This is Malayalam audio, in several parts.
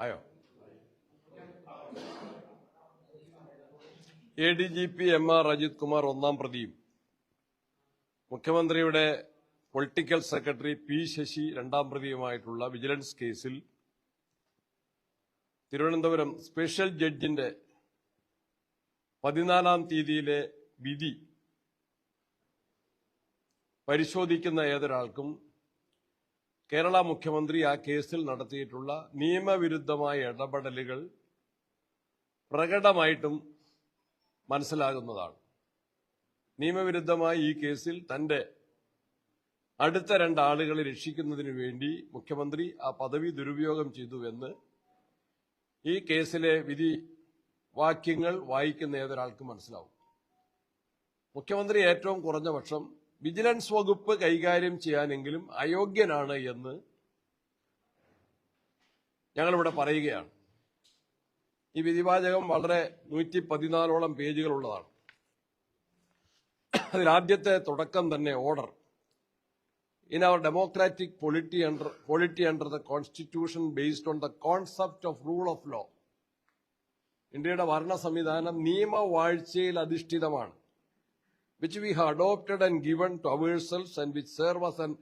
ആയോ? A D G P M R Ajith Kumar ഒന്നാം പ്രതിയും. മുഖ്യമന്ത്രിയുടെ പൊളിറ്റിക്കൽ സെക്രട്ടറി പി ശശി രണ്ടാം പ്രതിയുമായിട്ടുള്ള വിജിലൻസ് കേസിൽ തിരുവനന്തപുരം സ്പെഷ്യൽ ജഡ്ജിന്റെ പതിനാലാം തീയതിയിലെ വിധി പരിശോധിക്കുന്ന ഏതൊരാൾക്കും കേരള മുഖ്യമന്ത്രി ആ കേസിൽ നടത്തിയിട്ടുള്ള നിയമവിരുദ്ധമായ ഇടപെടലുകൾ പ്രകടമായിട്ടും മനസ്സിലാകുന്നതാണ്. നിയമവിരുദ്ധമായി ഈ കേസിൽ തന്റെ അടുത്ത രണ്ടാളുകളെ രക്ഷിക്കുന്നതിന് വേണ്ടി മുഖ്യമന്ത്രി ആ പദവി ദുരുപയോഗം ചെയ്തുവെന്ന് ഈ കേസിലെ വിധി വാക്യങ്ങൾ വായിക്കുന്ന ഏതൊരാൾക്കും മനസ്സിലാവും. മുഖ്യമന്ത്രി ഏറ്റവും കുറഞ്ഞ പക്ഷം വിജിലൻസ് വകുപ്പ് കൈകാര്യം ചെയ്യാനെങ്കിലും അയോഗ്യനാണ് എന്ന് ഞങ്ങളിവിടെ പറയുകയാണ്. ഈ വിധിവാചകം വളരെ നൂറ്റി പതിനാലോളം പേജുകളുള്ളതാണ് അതിലാദ്യത്തെ തുടക്കം തന്നെ order. In our democratic polity under polity under the constitution based on the concept of rule of law ഇന്ത്യയുടെ ഭരണ സംവിധാനം നിയമവാഴ്ചയിൽ അധിഷ്ഠിതമാണ്. Which we have adopted and given to ourselves and which serve as an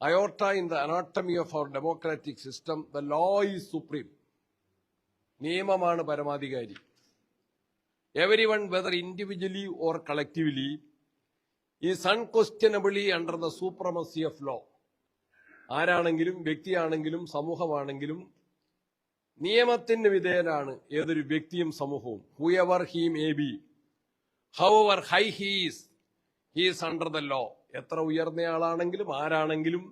aorta in the anatomy of our democratic system. The law is supreme. നിയമമാണ് പരമാധികാരി every one whether individually or collectively is unquestionably under the supremacy of law ആരാണെങ്കിലും വ്യക്തിയാണെങ്കിലും സമൂഹമാണെങ്കിലും നിയമത്തിന് വിധേയനാണ് ഏതൊരു വ്യക്തിയും സമൂഹവും whoever he may be however high he's he's under the law എത്ര ഉയർന്നയാളാണെങ്കിലും ആരാണെങ്കിലും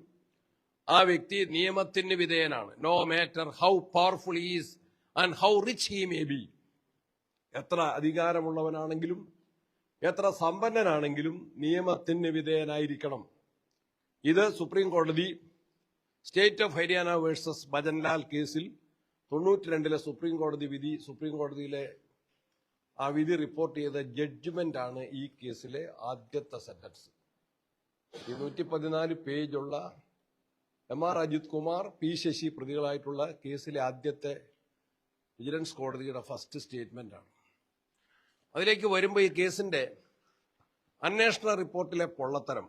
ആ വ്യക്തി നിയമത്തിന് വിധേയനാണ്. No matter how powerful is and how rich he may be എത്ര അധികാരമുള്ളവനാണെങ്കിലും എത്ര സമ്പന്നനാണെങ്കിലും നിയമത്തിന് വിധേയനായിരിക്കണം. ഇത് സുപ്രീം കോടതി state of Haryana versus Bhajanlal കേസിൽ തൊണ്ണൂറ്റി രണ്ടിലെ സുപ്രീം കോടതി വിധി സുപ്രീം കോടതിയിലെ ആ വിധി റിപ്പോർട്ട് ചെയ്ത ജഡ്ജ്മെന്റ് ആണ് ഈ കേസിലെ ആദ്യത്തെ സെന്റൻസ് ഇരുന്നൂറ്റി പതിനാല് പേജുള്ള M R Ajith Kumar P Sasi പ്രതികളായിട്ടുള്ള കേസിലെ ആദ്യത്തെ വിജിലൻസ് കോടതിയുടെ ഫസ്റ്റ് സ്റ്റേറ്റ്മെന്റ് ആണ്. അതിലേക്ക് വരുമ്പോൾ ഈ കേസിന്റെ അന്വേഷണ റിപ്പോർട്ടിലെ പൊള്ളത്തരം.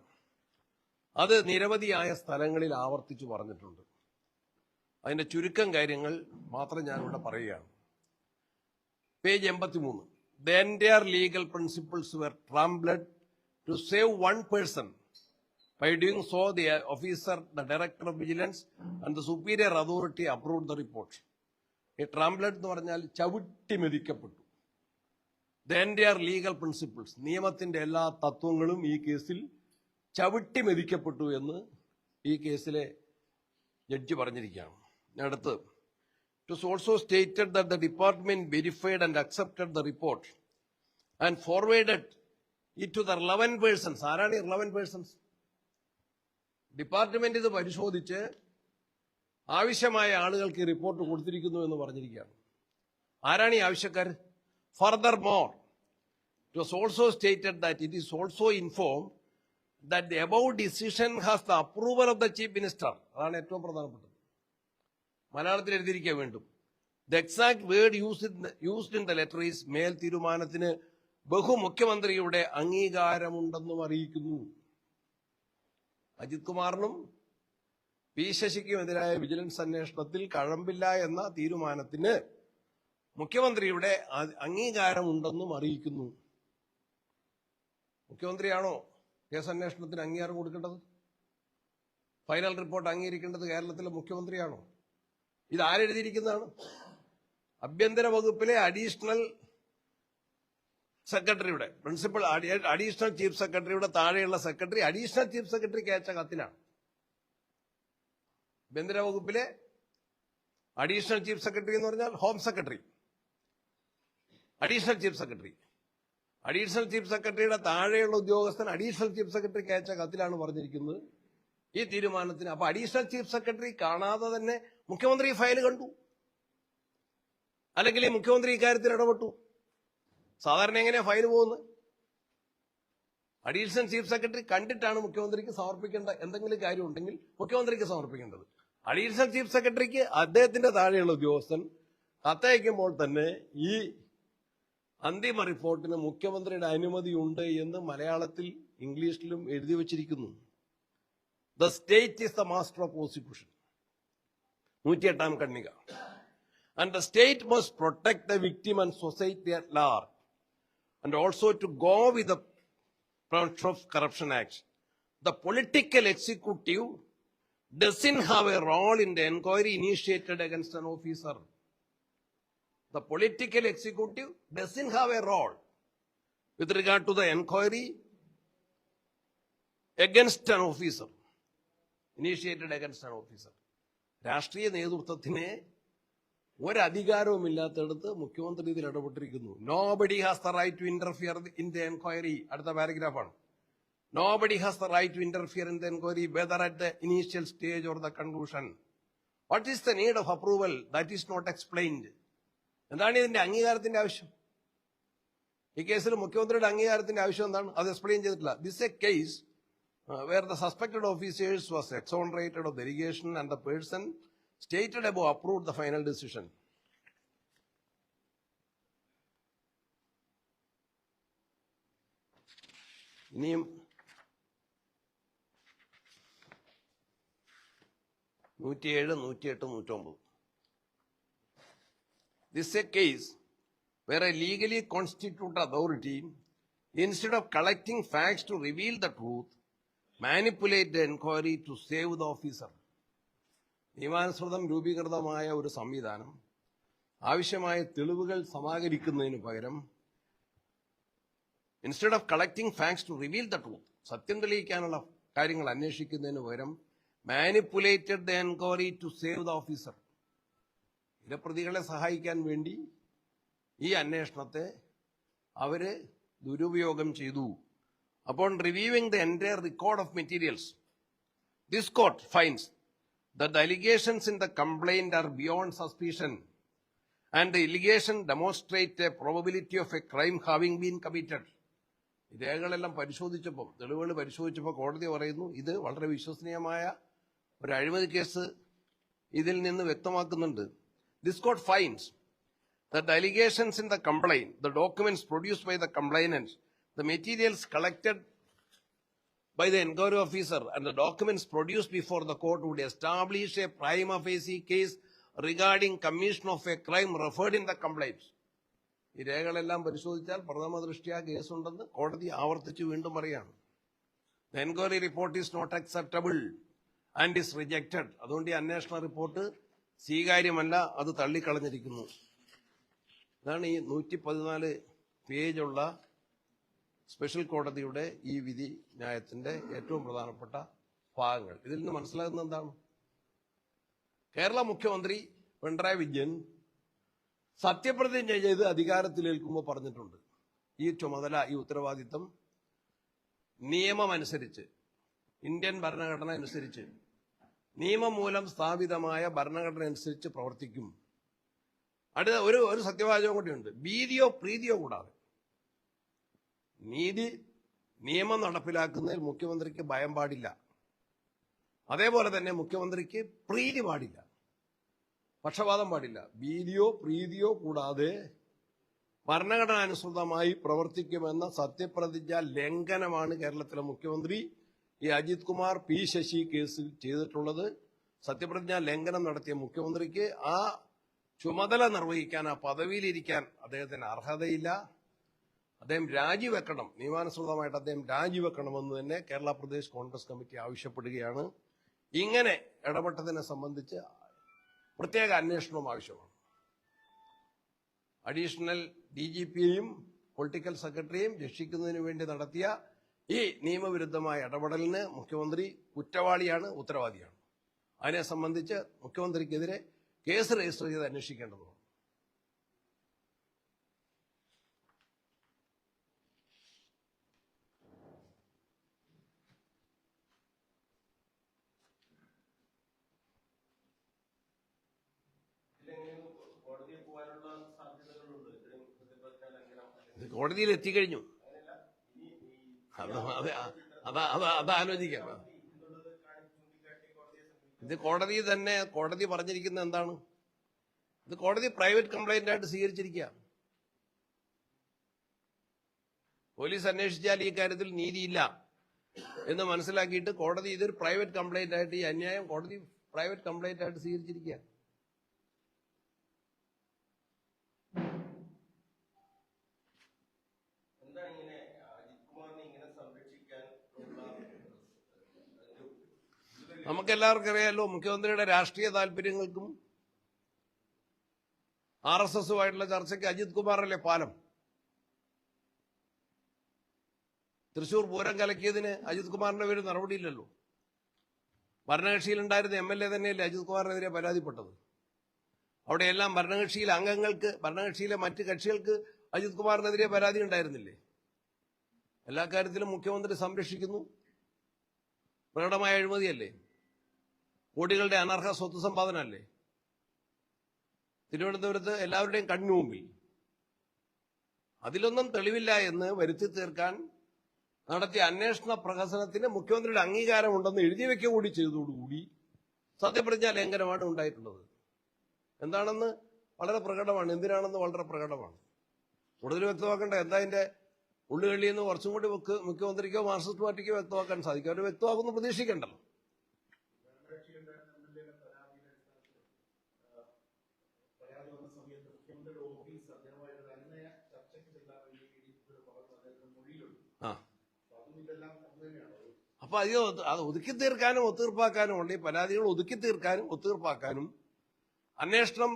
അത് നിരവധിയായ സ്ഥലങ്ങളിൽ ആവർത്തിച്ചു പറഞ്ഞിട്ടുണ്ട്. അതിന്റെ ചുരുക്കം കാര്യങ്ങൾ മാത്രം ഞാനിവിടെ പറയുകയാണ്. പേജ് എൺപത്തിമൂന്ന്. Entire legal principles were trampled to save one person by doing so the officer the director of vigilance and the superior authority approve the report ഈ ട്രാംബ്ലഡ് എന്ന് പറഞ്ഞാൽ ചവിട്ടി മെതിക്കപ്പെട്ടു. ദ എന്റയർ ലീഗൽ പ്രിൻസിപ്പിൾസ് നിയമത്തിന്റെ എല്ലാ തത്വങ്ങളും ഈ കേസിൽ ചവിട്ടി മെതിക്കപ്പെട്ടു എന്ന് ഈ കേസിലെ ജഡ്ജി പറഞ്ഞിരിക്കുകയാണ്. ഞാൻ അടുത്ത് it was also stated that the department verified and accepted the report and forwarded it to the relevant persons ആരാണ് ഈ റിലവൻ പേഴ്സൺസ് ഡിപ്പാർട്ട്മെന്റ് ഇത് പരിശോധിച്ച് ആവശ്യമായ ആളുകൾക്ക് ഈ റിപ്പോർട്ട് കൊടുത്തിരിക്കുന്നു എന്ന് പറഞ്ഞിരിക്കുകയാണ്. ആരാണ് ഈ ആവശ്യക്കാർ furthermore it was also stated that it is also inform that the about decision has the approval of the chief minister അതാണ് ഏറ്റവും പ്രധാനപ്പെട്ടത്. മലയാളത്തിൽ എഴുതിയിരിക്കാൻ വീണ്ടും. The exact word use used in the letter is മേൽ തീരുമാനത്തിന് ബഹുമുഖ്യമന്ത്രിയുടെ അംഗീകാരമുണ്ടെന്നും അറിയിക്കുന്നു. അജിത് കുമാറിനും പി ശശിക്കുമെതിരായ വിജിലൻസ് അന്വേഷണത്തിൽ കഴമ്പില്ല എന്ന തീരുമാനത്തിന് മുഖ്യമന്ത്രിയുടെ അംഗീകാരമുണ്ടെന്നും അറിയിക്കുന്നു. മുഖ്യമന്ത്രിയാണോ കേസ് അന്വേഷണത്തിന് അംഗീകാരം കൊടുക്കേണ്ടത്? ഫൈനൽ റിപ്പോർട്ട് അംഗീകരിക്കേണ്ടത് കേരളത്തിലെ മുഖ്യമന്ത്രിയാണോ? ഇത് ആരെഴുതിയിരിക്കുന്നതാണ് ആഭ്യന്തര വകുപ്പിലെ അഡീഷണൽ സെക്രട്ടറിയുടെ പ്രിൻസിപ്പൽ അഡീഷണൽ ചീഫ് സെക്രട്ടറിയുടെ താഴെയുള്ള സെക്രട്ടറി അഡീഷണൽ ചീഫ് സെക്രട്ടറിക്ക് അയച്ച കത്തിനാണ് ആഭ്യന്തര വകുപ്പിലെ അഡീഷണൽ ചീഫ് സെക്രട്ടറി എന്ന് പറഞ്ഞാൽ home secretary. Additional chief secretary. Additional chief സെക്രട്ടറിയുടെ താഴെയുള്ള ഉദ്യോഗസ്ഥൻ അഡീഷണൽ ചീഫ് സെക്രട്ടറിക്ക് അയച്ച കത്തിലാണ് പറഞ്ഞിരിക്കുന്നത്. ഈ തീരുമാനത്തിന് അപ്പൊ അഡീഷണൽ ചീഫ് സെക്രട്ടറി കാണാതെ തന്നെ മുഖ്യമന്ത്രി ഫയൽ കണ്ടു. അല്ലെങ്കിൽ മുഖ്യമന്ത്രി ഇക്കാര്യത്തിൽ ഇടപെട്ടു. സാധാരണ എങ്ങനെയാ ഫയൽ പോകുന്നത് അഡീഷണൽ ചീഫ് സെക്രട്ടറി കണ്ടിട്ടാണ് മുഖ്യമന്ത്രിക്ക് സമർപ്പിക്കേണ്ട എന്തെങ്കിലും കാര്യം ഉണ്ടെങ്കിൽ മുഖ്യമന്ത്രിക്ക് സമർപ്പിക്കേണ്ടത്. അഡീഷണൽ ചീഫ് സെക്രട്ടറിക്ക് അദ്ദേഹത്തിന്റെ താഴെയുള്ള ഉദ്യോഗസ്ഥൻ കത്തയക്കുമ്പോൾ തന്നെ ഈ അന്തിമ റിപ്പോർട്ടിന് മുഖ്യമന്ത്രിയുടെ അനുമതി ഉണ്ട് എന്ന് മലയാളത്തിൽ ഇംഗ്ലീഷിലും എഴുതി വച്ചിരിക്കുന്നു. The state is the master of prosecution. നൂറ്റിയെട്ടാം കണ്ണിക and the state must protect the victim and society at large and also to go with the Prevention of Corruption Act. The political executive doesn't have a role in the inquiry initiated against an officer. The political executive doesn't have a role with regard to the inquiry against an officer, initiated against an officer. രാഷ്ട്രീയ നേതൃത്വത്തിന് ഒരധികാരവുമില്ലാത്തടത്ത് മുഖ്യമന്ത്രി ഇതിൽ ഇടപെട്ടിരിക്കുന്നു. Nobody has the right to interfere in the enquiry അടുത്ത പാരഗ്രാഫാണ്. Nobody has the right to interfere in the enquiry whether at the initial stage or the conclusion what is the need of approval that is not explained എന്താണ് ഇതിന്റെ അംഗീകാരത്തിന്റെ ആവശ്യം? ഈ കേസിൽ മുഖ്യമന്ത്രിയുടെ അംഗീകാരത്തിന്റെ ആവശ്യം എന്താണ്? അത് എക്സ്പ്ലെയിൻ ചെയ്തിട്ടില്ല. This a case where the suspected officers was exonerated of delegation and the person stated above approved the final decision. ഇനിയും നൂറ്റിയേഴ് നൂറ്റിയെട്ട് നൂറ്റൊമ്പത് this a case where a legally constitute authority instead of collecting facts to reveal the truth manipulate the enquiry to save the officer നിയമാനുസൃതം രൂപീകൃതമായ ഒരു സംവിധാനം. ആവശ്യമായ തെളിവുകൾ സമാഹരിക്കുന്നതിന് പകരം instead of collecting facts to reveal the truth സത്യം തെളിയിക്കാനുള്ള കാര്യങ്ങൾ അന്വേഷിക്കുന്നതിന് പകരം manipulated the enquiry to save the officer ഇരപ്രതികളെ സഹായിക്കാൻ വേണ്ടി ഈ അന്വേഷണത്തെ അവർ ദുരുപയോഗം ചെയ്തു. അപ്പോൾ reviewing the entire record of materials this court finds that the allegations in the complaint are beyond suspicion and the allegation demonstrate a probability of a crime having been committed. രേഖകളെല്ലാം പരിശോധിച്ചപ്പോൾ തെളിവുകൾ പരിശോധിച്ചപ്പോൾ കോടതി പറയുന്നു ഇത് വളരെ വിശ്വസനീയമായ ഒരു അഴിമതി കേസ് ഇതിൽ നിന്ന് വ്യക്തമാക്കുന്നുണ്ട് this court finds the allegations in the complaint the documents produced by the complainant the materials collected by the inquiry officer and the documents produced before the court would establish a prima facie case regarding commission of a crime referred in the complaint. ഈ രേഖകളെല്ലാം പരിശോധിച്ചാൽ പ്രഥമ ദൃഷ്ടിയ കേസുണ്ടെന്ന് കോടതി ആവർത്തിച്ച് വീണ്ടും പറയാണ് enquiry report is not acceptable and is rejected അതുകൊണ്ട് ഈ അന്വേഷണ റിപ്പോർട്ട് സ്വീകാര്യമല്ല അത് തള്ളിക്കളഞ്ഞിരിക്കുന്നു. ഇതാണ് ഈ നൂറ്റി പതിനാല് പേജുള്ള സ്പെഷ്യൽ കോടതിയുടെ ഈ വിധി ന്യായത്തിന്റെ ഏറ്റവും പ്രധാനപ്പെട്ട ഭാഗങ്ങൾ. ഇതിൽ നിന്ന് മനസ്സിലാകുന്നത് എന്താണ്? കേരള മുഖ്യമന്ത്രി പിണറായി വിജയൻ സത്യപ്രതിജ്ഞ ചെയ്ത് അധികാരത്തിലേൽക്കുമ്പോൾ പറഞ്ഞിട്ടുണ്ട്. ഈ ചുമതല ഈ ഉത്തരവാദിത്തം നിയമമനുസരിച്ച് ഇന്ത്യൻ ഭരണഘടന അനുസരിച്ച് നിയമം മൂലം സ്ഥാപിതമായ ഭരണഘടന അനുസരിച്ച് പ്രവർത്തിക്കും. അടുത്ത ഒരു ഒരു സത്യവാചകം കൂടിയുണ്ട്. ഭീതിയോ പ്രീതിയോ കൂടാതെ. നീതി നിയമം നടപ്പിലാക്കുന്നതിൽ മുഖ്യമന്ത്രിക്ക് ഭയം പാടില്ല. അതേപോലെ തന്നെ മുഖ്യമന്ത്രിക്ക് പ്രീതി പാടില്ല. പക്ഷപാതം പാടില്ല. ഭീതിയോ പ്രീതിയോ കൂടാതെ ഭരണഘടനാനുസൃതമായി പ്രവർത്തിക്കുമെന്ന സത്യപ്രതിജ്ഞ ലംഘനമാണ് കേരളത്തിലെ മുഖ്യമന്ത്രി ഈ അജിത് കുമാർ പി ശശി കേസിൽ ചെയ്തിട്ടുള്ളത്. സത്യപ്രതിജ്ഞ ലംഘനം നടത്തിയ മുഖ്യമന്ത്രിക്ക് ആ ചുമതല നിർവഹിക്കാൻ ആ പദവിയിലിരിക്കാൻ അദ്ദേഹത്തിന് അർഹതയില്ല. അദ്ദേഹം രാജിവെക്കണം. നിയമാനുസൃതമായിട്ട് അദ്ദേഹം രാജിവെക്കണമെന്ന് തന്നെ കേരള പ്രദേശ് കോൺഗ്രസ് കമ്മിറ്റി ആവശ്യപ്പെടുകയാണ്. ഇങ്ങനെ ഇടപെട്ടതിനെ സംബന്ധിച്ച് പ്രത്യേക അന്വേഷണവും ആവശ്യമാണ്. അഡീഷണൽ ഡി ജി പിയെയും പൊളിറ്റിക്കൽ സെക്രട്ടറിയെയും രക്ഷിക്കുന്നതിന് വേണ്ടി നടത്തിയ ഈ നിയമവിരുദ്ധമായ ഇടപെടലിന് മുഖ്യമന്ത്രി കുറ്റവാളിയാണ് ഉത്തരവാദിയാണ്. അതിനെ സംബന്ധിച്ച് മുഖ്യമന്ത്രിക്കെതിരെ കേസ് രജിസ്റ്റർ ചെയ്ത് അന്വേഷിക്കേണ്ടതുണ്ട് ഇത് കോടതിയിൽ എത്തിക്കഴിഞ്ഞു അതാലോചിക്കാം ഇത് കോടതി തന്നെ കോടതി പറഞ്ഞിരിക്കുന്ന എന്താണ്? ഇത് കോടതി പ്രൈവറ്റ് കംപ്ലൈന്റ് ആയിട്ട് സ്വീകരിച്ചിരിക്കുക. പോലീസ് അന്വേഷിച്ചാൽ ഈ കാര്യത്തിൽ നീതിയില്ല എന്ന് മനസ്സിലാക്കിയിട്ട് കോടതി ഇതൊരു പ്രൈവറ്റ് കംപ്ലൈന്റ് ആയിട്ട് ഈ അന്യായം കോടതി പ്രൈവറ്റ് കംപ്ലൈന്റ് ആയിട്ട് സ്വീകരിച്ചിരിക്കുക. നമുക്ക് എല്ലാവർക്കും അറിയാലോ മുഖ്യമന്ത്രിയുടെ രാഷ്ട്രീയ താല്പര്യങ്ങൾക്കും ആർ എസ് എസുമായിട്ടുള്ള ചർച്ചയ്ക്ക് അജിത് കുമാറല്ലേ പാലം. തൃശൂർ പൂരം കലക്കിയതിന് അജിത് കുമാറിന്റെ പേര് നടപടിയില്ലല്ലോ. ഭരണകക്ഷിയിലുണ്ടായിരുന്ന എം എൽ എ തന്നെയല്ലേ അജിത് കുമാറിനെതിരെ പരാതിപ്പെട്ടത്. അവിടെയെല്ലാം ഭരണകക്ഷിയിലെ അംഗങ്ങൾക്ക് ഭരണകക്ഷിയിലെ മറ്റ് കക്ഷികൾക്ക് അജിത് കുമാറിനെതിരെ പരാതി ഉണ്ടായിരുന്നില്ലേ? എല്ലാ കാര്യത്തിലും മുഖ്യമന്ത്രി സംരക്ഷിക്കുന്നു. പ്രകടമായ അഴിമതിയല്ലേ? കോടികളുടെ അനർഹ സ്വത്ത് സമ്പാദനമല്ലേ? തിരുവനന്തപുരത്ത് എല്ലാവരുടെയും കണ്ണുമുമ്പിൽ അതിലൊന്നും തെളിവില്ല എന്ന് വരുത്തി തീർക്കാൻ നടത്തിയ അന്വേഷണ പ്രഹസനത്തിന് മുഖ്യമന്ത്രിയുടെ അംഗീകാരമുണ്ടെന്ന് എഴുതി വെക്കുക കൂടി ചെയ്തതോടുകൂടി സത്യപ്രതിജ്ഞ ലംഘനമാണ് ഉണ്ടായിട്ടുള്ളത്. എന്താണെന്ന് വളരെ പ്രകടമാണ്. എന്തിനാണെന്ന് വളരെ പ്രകടമാണ്. കൂടുതൽ വ്യക്തമാക്കേണ്ട എന്താ അതിന്റെ ഉള്ളുകളിൽ നിന്ന് കുറച്ചും കൂടി മുഖ്യ- മുഖ്യമന്ത്രിക്കോ മാർക്സിസ്റ്റ് പാർട്ടിക്കോ വ്യക്തമാക്കാൻ സാധിക്കും. അവർ വ്യക്തമാക്കുന്നു പ്രതീക്ഷിക്കണ്ടല്ലോ പരാതി വന്ന സമയത്ത് മുഖ്യമന്ത്രിയുടെ ഓഫീസ് അദ്ദേഹമായിട്ട് തന്നെ ചർച്ചയ്ക്ക് ചെല്ലാൻ വേണ്ടി ഇരിക്കുന്ന പറഞ്ഞു അദ്ദേഹത്തിന് മൊഴിയിലുണ്ട് ആ അപ്പൊ അതും ഇതെല്ലാം അത് തന്നെയാണോ അപ്പൊ അത് അത് ഒതുക്കി തീർക്കാനും ഒത്തീർപ്പാക്കാനും ഉണ്ട്. ഈ പരാതികൾ ഒതുക്കി തീർക്കാനും ഒത്തീർപ്പാക്കാനും അന്വേഷണം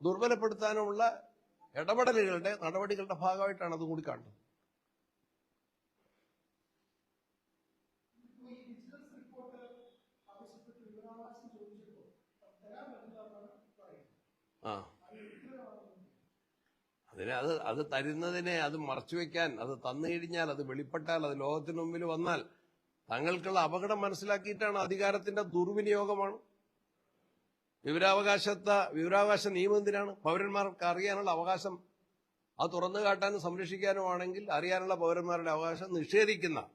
ദുർബലപ്പെടുത്താനുമുള്ള ഇടപെടലുകളുടെ നടപടികളുടെ ഭാഗമായിട്ടാണ് അത് കൂടി കാണുന്നത്. ആ. അതിനെ അത് അത് തരുന്നതിനെ അത് മറച്ചുവെക്കാൻ അത് തന്നു കഴിഞ്ഞാൽ അത് വെളിപ്പെട്ടാൽ അത് ലോകത്തിന് മുമ്പിൽ വന്നാൽ തങ്ങൾക്കുള്ള അപകടം മനസ്സിലാക്കിയിട്ടാണ് അധികാരത്തിന്റെ ദുർവിനിയോഗമാണ്. വിവരാവകാശത്തെ വിവരാവകാശ നിയമം എന്തിനാണ്? പൗരന്മാർക്ക് അറിയാനുള്ള അവകാശം അത് തുറന്നു കാട്ടാനും സംരക്ഷിക്കാനുമാണെങ്കിൽ അറിയാനുള്ള പൗരന്മാരുടെ അവകാശം നിഷേധിക്കുന്ന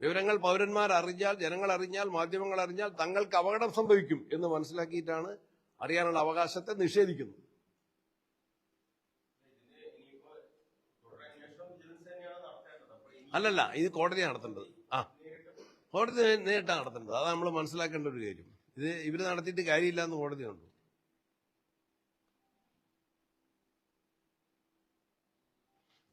വിവരങ്ങൾ പൗരന്മാർ അറിഞ്ഞാൽ ജനങ്ങൾ അറിഞ്ഞാൽ മാധ്യമങ്ങൾ അറിഞ്ഞാൽ തങ്ങൾക്ക് അപകടം സംഭവിക്കും എന്ന് മനസ്സിലാക്കിയിട്ടാണ് അറിയാനുള്ള അവകാശത്തെ നിഷേധിക്കുന്നത്. അല്ലല്ല ഇത് കോടതി നടത്തേണ്ടത്. ആ. കോടതി നേരിട്ടാണ് നടത്തേണ്ടത് അതാണ് നമ്മൾ മനസ്സിലാക്കേണ്ട ഒരു കാര്യം ഇത് ഇവർ നടത്തിയിട്ട് കാര്യമില്ല എന്ന് കോടതി കണ്ടു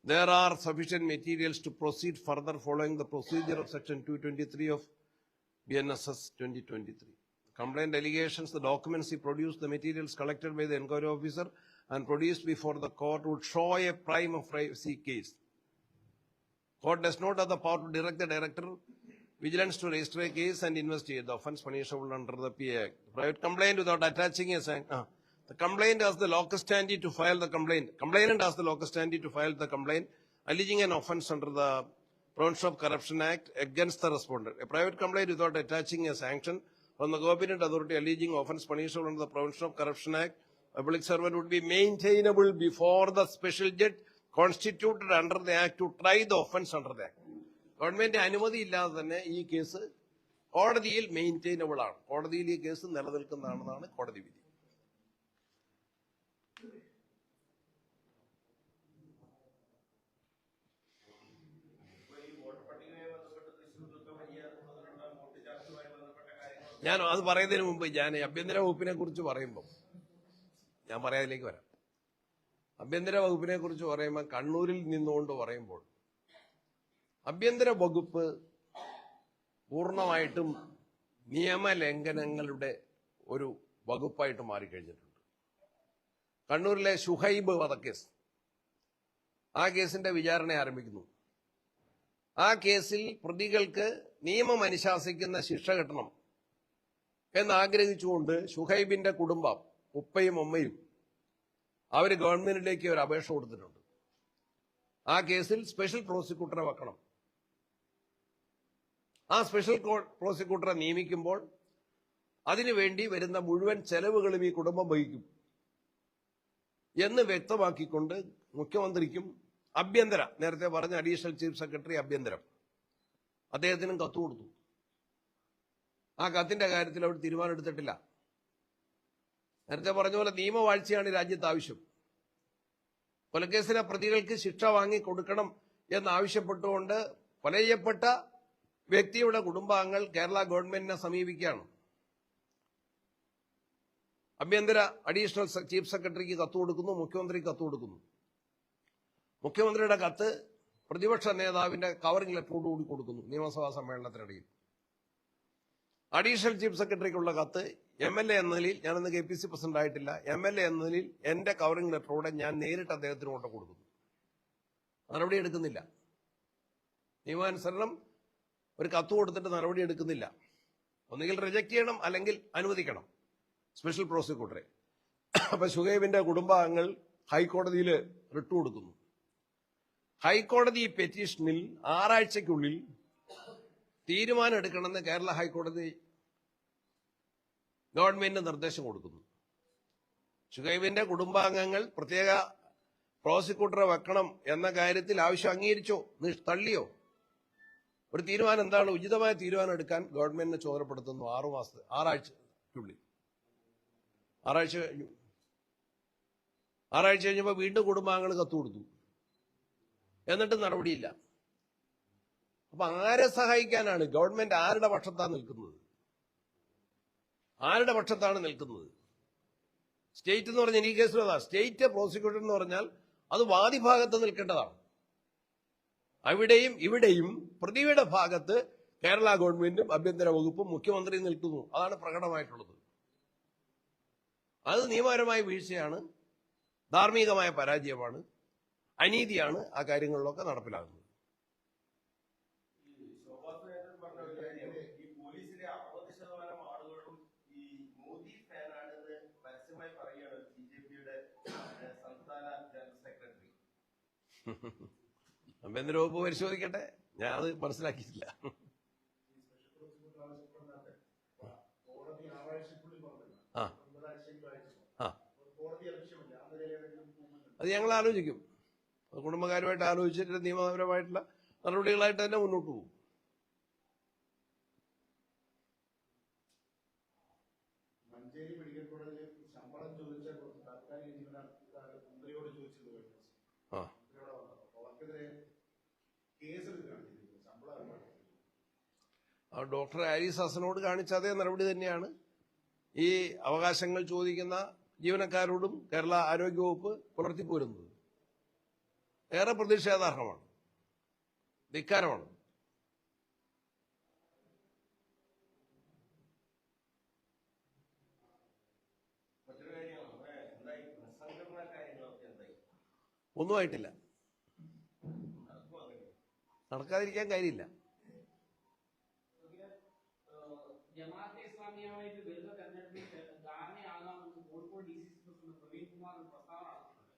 There are sufficient materials to proceed further following the procedure of section 223 of BNSS 2023. Complaint allegations, the documents he produced, the materials collected by the inquiry officer and produced before the court would show a prima facie case. Court does not have the power to direct the director vigilance to register a case and investigate the offence punishable under the PA. Private complaint without attaching a sanc- ah, the complaint has the locus standi to file the complaint. Complainant has the locus standi to file the complaint alleging an offence under the Prevention of Corruption Act against the respondent. A private complaint without attaching a sanction from the competent authority alleging offence punishable under the Prevention of Corruption Act, a public servant would be maintainable before the special judge constituted under the act to try the offence under the act. Government അനുമതി ഇല്ലാതെ തന്നെ ഈ കേസ് കോടതിയിൽ മെയിന്റൈനബിൾ ആണ്. കോടതിയിൽ ഈ കേസ് നിലനിൽക്കുന്നതാണെന്നാണ് കോടതി വിധി. ഞാൻ അത് പറയുന്നതിന് മുമ്പ് ഞാൻ ആഭ്യന്തര വകുപ്പിനെ കുറിച്ച് പറയുമ്പോൾ ഞാൻ പറയാതിലേക്ക് വരാം. ആഭ്യന്തര വകുപ്പിനെ കുറിച്ച് പറയുമ്പോൾ കണ്ണൂരിൽ നിന്നുകൊണ്ട് പറയുമ്പോൾ ആഭ്യന്തര വകുപ്പ് പൂർണമായിട്ടും നിയമലംഘനങ്ങളുടെ ഒരു വകുപ്പായിട്ട് മാറിക്കഴിഞ്ഞിട്ടുണ്ട്. കണ്ണൂരിലെ ഷുഹൈബ് വധക്കേസ് ആ കേസിന്റെ വിചാരണ ആരംഭിക്കുന്നു. ആ കേസിൽ പ്രതികൾക്ക് നിയമം അനുശാസിക്കുന്ന ശിക്ഷ കിട്ടണം എന്നാഗ്രഹിച്ചുകൊണ്ട് ഷുഹൈബിന്റെ കുടുംബം ഉപ്പയും ഉമ്മയും അവർ ഗവൺമെന്റിലേക്ക് ഒരു അപേക്ഷ കൊടുത്തിട്ടുണ്ട്. ആ കേസിൽ സ്പെഷ്യൽ പ്രോസിക്യൂട്ടറെ വെക്കണം. ആ സ്പെഷ്യൽ പ്രോസിക്യൂട്ടറെ നിയമിക്കുമ്പോൾ അതിനുവേണ്ടി വരുന്ന മുഴുവൻ ചെലവുകളും ഈ കുടുംബം വഹിക്കും എന്ന് വ്യക്തമാക്കിക്കൊണ്ട് മുഖ്യമന്ത്രിക്കും അഭ്യന്തര നേരത്തെ പറഞ്ഞ അഡീഷണൽ ചീഫ് സെക്രട്ടറി അഭ്യന്തരം അദ്ദേഹത്തിനും കത്ത് കൊടുത്തു. ആ കത്തിന്റെ കാര്യത്തിൽ അവർ തീരുമാനം എടുത്തിട്ടില്ല നേരത്തെ പറഞ്ഞ പോലെ നിയമവാഴ്ചയാണ് രാജ്യത്ത് ആവശ്യം. കൊലക്കേസിലെ പ്രതികൾക്ക് ശിക്ഷ വാങ്ങി കൊടുക്കണം എന്നാവശ്യപ്പെട്ടുകൊണ്ട് കൊല വ്യക്തിയുടെ കുടുംബാംഗങ്ങൾ കേരള ഗവൺമെന്റിനെ സമീപിക്കുകയാണ്. ആഭ്യന്തര അഡീഷണൽ ചീഫ് സെക്രട്ടറിക്ക് കത്ത് കൊടുക്കുന്നു മുഖ്യമന്ത്രിക്ക് കത്ത് കൊടുക്കുന്നു. മുഖ്യമന്ത്രിയുടെ കത്ത് പ്രതിപക്ഷ നേതാവിന്റെ കവറിംഗ് ലെറ്ററോടുകൂടി കൊടുക്കുന്നു നിയമസഭാ സമ്മേളനത്തിനിടയിൽ. അഡീഷണൽ ചീഫ് സെക്രട്ടറിക്കുള്ള കത്ത് എം എൽ എ എന്ന നിലയിൽ ഞാനന്ന് കെ പി സി പ്രസിഡന്റ് ആയിട്ടില്ല. എം എൽ എ എന്ന നിലയിൽ എന്റെ കവറിംഗ് ലെറ്ററോടെ ഞാൻ നേരിട്ട് അദ്ദേഹത്തിന് കൊണ്ട് കൊടുക്കുന്നു. നടപടി എടുക്കുന്നില്ല. നിയമാനുസരണം ഒരു കത്ത് കൊടുത്തിട്ട് നടപടി എടുക്കുന്നില്ല. ഒന്നുകിൽ റിജക്ട് ചെയ്യണം അല്ലെങ്കിൽ അനുവദിക്കണം. സ്പെഷ്യൽ പ്രോസിക്യൂട്ടറെ അപ്പൊ ഷുഹൈബിന്റെ കുടുംബാംഗങ്ങൾ ഹൈക്കോടതിയിൽ റിട്ട് കൊടുക്കുന്നു. ഹൈക്കോടതി പെറ്റീഷനിൽ ആറാഴ്ചക്കുള്ളിൽ തീരുമാനം എടുക്കണമെന്ന് കേരള ഹൈക്കോടതി ഗവൺമെന്റിന് നിർദ്ദേശം കൊടുക്കുന്നു. ഷുഹൈബിന്റെ കുടുംബാംഗങ്ങൾ പ്രത്യേക പ്രോസിക്യൂട്ടറെ വെക്കണം എന്ന കാര്യത്തിൽ ആവശ്യം അംഗീകരിച്ചോ? തള്ളിയോ? ഒരു തീരുമാനം എന്താണ്? ഉചിതമായ തീരുമാനം എടുക്കാൻ ഗവൺമെന്റിനെ ചുമതലപ്പെടുത്തുന്നു ആറു മാസത്തെ ആറാഴ്ച കഴിഞ്ഞു. ആറാഴ്ച കഴിഞ്ഞപ്പോൾ വീണ്ടും കുടുംബാംഗങ്ങൾ കത്ത് കൊടുത്തു. എന്നിട്ട് നടപടിയില്ല. അപ്പൊ ആരെ സഹായിക്കാനാണ്? ഗവൺമെന്റ് ആരുടെ പക്ഷത്താണ് നിൽക്കുന്നത്? ആരുടെ പക്ഷത്താണ് നിൽക്കുന്നത്? സ്റ്റേറ്റ് എന്ന് പറഞ്ഞാൽ ഈ കേസിൽ സ്റ്റേറ്റ് പ്രോസിക്യൂട്ടർ എന്ന് പറഞ്ഞാൽ അത് വാദിഭാഗത്ത് നിൽക്കേണ്ടതാണ്. അവിടെയും ഇവിടെയും പ്രതിയുടെ ഭാഗത്ത് കേരള ഗവൺമെന്റും ആഭ്യന്തര വകുപ്പും മുഖ്യമന്ത്രിയും നിൽക്കുന്നു. അതാണ് പ്രകടമായിട്ടുള്ളത്. അത് നിയമപരമായ വീഴ്ചയാണ് ധാർമ്മികമായ പരാജയമാണ് അനീതിയാണ് ആ കാര്യങ്ങളിലൊക്കെ നടപ്പിലാകുന്നത്. ശോഭാ സുരേന്ദ്രൻ പറഞ്ഞ ആഭ്യന്തര വകുപ്പ് പരിശോധിക്കട്ടെ? ഞാൻ അത് മനസ്സിലാക്കിയിട്ടില്ല. ആ? അത് ഞങ്ങൾ ആലോചിക്കും. കുടുംബക്കാരുമായിട്ട് ആലോചിച്ചിട്ട് നിയമപരമായിട്ടുള്ള നടപടികളായിട്ട് തന്നെ മുന്നോട്ട് പോകും. ഡോക്ടർ ആരിസ് ഹസനോട് കാണിച്ച അതേ നടപടി തന്നെയാണ്. ഈ അവകാശങ്ങൾ ചോദിക്കുന്ന ജീവനക്കാരോടും കേരള ആരോഗ്യവകുപ്പ് പുലർത്തിപ്പോരുന്നത് ഏറെ പ്രതിഷേധാർഹമാണ്. ധിക്കാരമാണ്. ഒന്നുമായിട്ടില്ല നടക്കാതിരിക്കാൻ കാര്യമില്ല. ജമാഅത്തെ ഇസ്ലാമിയുമായിട്ട് വരുന്ന തെരഞ്ഞെടുപ്പിൽ ധാരണയാകാമെന്ന് Kozhikode D C C president Praveen Kumar പ്രസ്താവന നടത്തുന്നുണ്ട്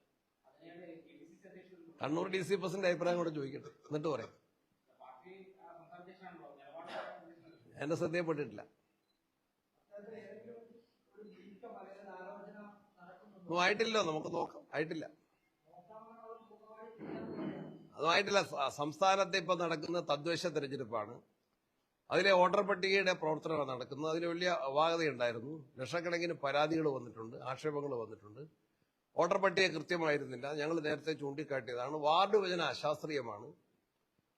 അതിനിടെ കെ പി സി സി അധ്യക്ഷൻ കണ്ണൂർ ഡി സി പ്രസിഡന്റ് അഭിപ്രായം കൂടെ ചോദിക്കട്ടെ. എന്നിട്ട് പറയാം. പാർട്ടി സംസ്ഥാന അധ്യക്ഷനാണല്ലോ നിലപാട് എന്റെ ശ്രദ്ധയപ്പെട്ടിട്ടില്ല ഒന്നും ആയിട്ടില്ലല്ലോ നമുക്ക് നോക്കാം. ആയിട്ടില്ല. അതുമായിട്ടില്ല. സംസ്ഥാനത്തെ സംസ്ഥാനത്ത് ഇപ്പൊ നടക്കുന്ന തദ്ദേശ തെരഞ്ഞെടുപ്പാണ്. അതിലെ വോട്ടർ പട്ടികയുടെ പ്രവർത്തനമാണ് നടക്കുന്നത്. അതിൽ വലിയ അപാകതയുണ്ടായിരുന്നു ലക്ഷക്കണക്കിന് പരാതികൾ വന്നിട്ടുണ്ട് ആക്ഷേപങ്ങൾ വന്നിട്ടുണ്ട്. വോട്ടർ പട്ടിക കൃത്യമായിരുന്നില്ല. ഞങ്ങൾ നേരത്തെ ചൂണ്ടിക്കാട്ടിയതാണ്. വാർഡ് വിഭജന അശാസ്ത്രീയമാണ്.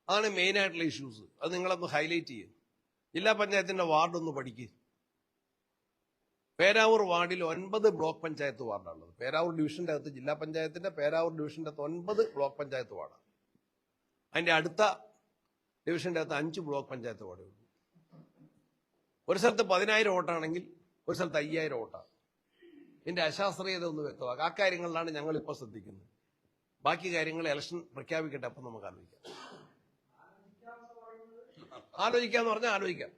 അതാണ് മെയിനായിട്ടുള്ള ഇഷ്യൂസ് അത് നിങ്ങളൊന്ന് ഹൈലൈറ്റ് ചെയ്യും. ജില്ലാ പഞ്ചായത്തിന്റെ വാർഡ് ഒന്ന് പഠിക്കുക പേരാവൂർ വാർഡിൽ ഒൻപത് ബ്ലോക്ക് പഞ്ചായത്ത് വാർഡാണുള്ളത്. പേരാവൂർ ഡിവിഷന്റെ അകത്ത് ജില്ലാ പഞ്ചായത്തിന്റെ പേരാവൂർ ഡിവിഷന്റെ അകത്ത് ഒൻപത് ബ്ലോക്ക് പഞ്ചായത്ത് വാർഡാണ്. അതിന്റെ അടുത്ത ഡിവിഷന്റെ അകത്ത് അഞ്ച് ബ്ലോക്ക് പഞ്ചായത്ത് വാർഡേ ഉള്ളൂ ഒരു സ്ഥലത്ത് പതിനായിരം വോട്ടാണെങ്കിൽ ഒരു സ്ഥലത്ത് അയ്യായിരം വോട്ടാണ്. ഇതിന്റെ അശാസ്ത്രീയത ഒന്ന് വ്യക്തമാക്കുക ആ കാര്യങ്ങളിലാണ് ഞങ്ങൾ ഇപ്പോൾ ശ്രദ്ധിക്കുന്നത്. ബാക്കി കാര്യങ്ങൾ ഇലക്ഷൻ പ്രഖ്യാപിക്കട്ടെ അപ്പം നമുക്ക് ആലോചിക്കാം. ആലോചിക്കാന്ന് പറഞ്ഞാൽ ആലോചിക്കാം.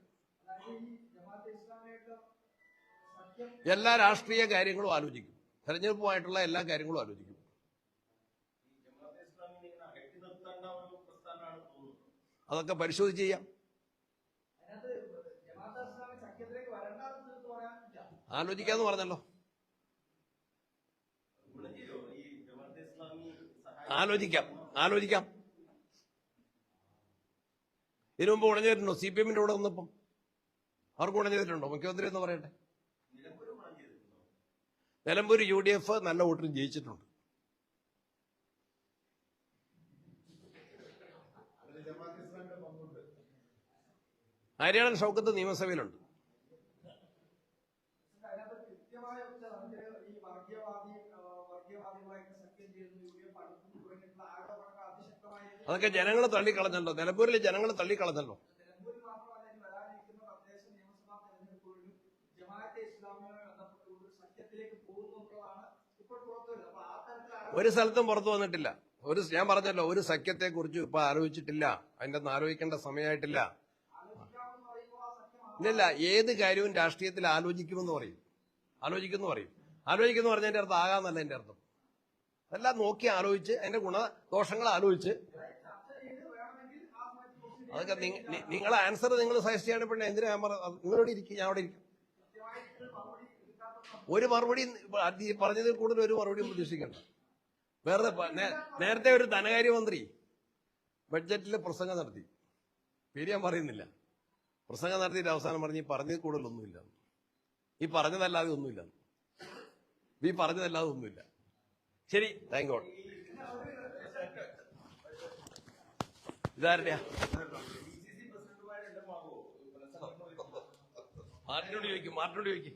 എല്ലാ രാഷ്ട്രീയ കാര്യങ്ങളും ആലോചിക്കും. തെരഞ്ഞെടുപ്പുമായിട്ടുള്ള എല്ലാ കാര്യങ്ങളും ആലോചിക്കും. അതൊക്കെ പരിശോധിച്ച് ചെയ്യാം. ആലോചിക്കാന്ന് പറഞ്ഞല്ലോ. ആലോചിക്കാം ആലോചിക്കാം. ഇതിനു മുമ്പ് ഉണഞ്ഞിട്ടുണ്ടോ സി പി എമ്മിന്റെ കൂടെ വന്നപ്പം. അവർക്ക് ഉണഞ്ഞിട്ടുണ്ടോ മുഖ്യമന്ത്രി എന്ന് പറയട്ടെ. നിലമ്പൂർ യു ഡി എഫ് നല്ല വോട്ടിന് ജയിച്ചിട്ടുണ്ട്. ഹരിയാണൻ ഷൗക്കത്ത് നിയമസഭയിലുണ്ട്. അതൊക്കെ ജനങ്ങൾ തള്ളിക്കളഞ്ഞല്ലോ നിലമ്പൂരിലെ ജനങ്ങൾ തള്ളിക്കളഞ്ഞല്ലോ ഒരു സ്ഥലത്തും പുറത്തു വന്നിട്ടില്ല. ഒരു ഞാൻ പറഞ്ഞല്ലോ ഒരു സഖ്യത്തെ കുറിച്ച് ഇപ്പൊ ആലോചിച്ചിട്ടില്ല. അതിന്റെ ഒന്നും ആലോചിക്കേണ്ട സമയമായിട്ടില്ല. ഇല്ലല്ല ഏത് കാര്യവും രാഷ്ട്രീയത്തിൽ ആലോചിക്കുമെന്ന് പറയും. ആലോചിക്കുന്നു പറയും. ആലോചിക്കുന്നു പറഞ്ഞതിന്റെ അർത്ഥം ആകാന്നല്ല എന്റെ അർത്ഥം. അതെല്ലാം നോക്കി ആലോചിച്ച് അതിന്റെ ഗുണദോഷങ്ങൾ ആലോചിച്ച്. അതൊക്കെ നിങ്ങൾ ആൻസർ നിങ്ങൾ സജസ്റ്റ് ചെയ്യണ. പിന്നെ എന്തിനാ ഞാൻ പറഞ്ഞത്? നിങ്ങളോട് ഇരിക്കും ഞാൻ അവിടെ ഇരിക്കും. ഒരു മറുപടി പറഞ്ഞതിൽ കൂടുതൽ ഒരു മറുപടിയും പ്രതീക്ഷിക്കണ്ട. വേറെ നേരത്തെ ഒരു ധനകാര്യമന്ത്രി ബഡ്ജറ്റിൽ പ്രസംഗം നടത്തി. പേര് ഞാൻ പറയുന്നില്ല. പ്രസംഗം നടത്തിയിട്ട് അവസാനം പറഞ്ഞ് ഈ പറഞ്ഞതിൽ കൂടുതലൊന്നുമില്ല. ഈ പറഞ്ഞതല്ലാതെ ഒന്നുമില്ല. ഈ പറഞ്ഞതല്ലാതെ ഒന്നുമില്ല. ശരി. Thank God ഇതാരുടെയാ? മാർട്ടിനോട് ചോദിക്കും മാർട്ടിനോട് ചോദിക്കും.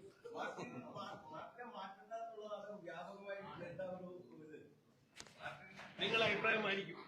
നിങ്ങളെ അഭിപ്രായം മാനിക്കും. അഭിപ്രായമായിരിക്കും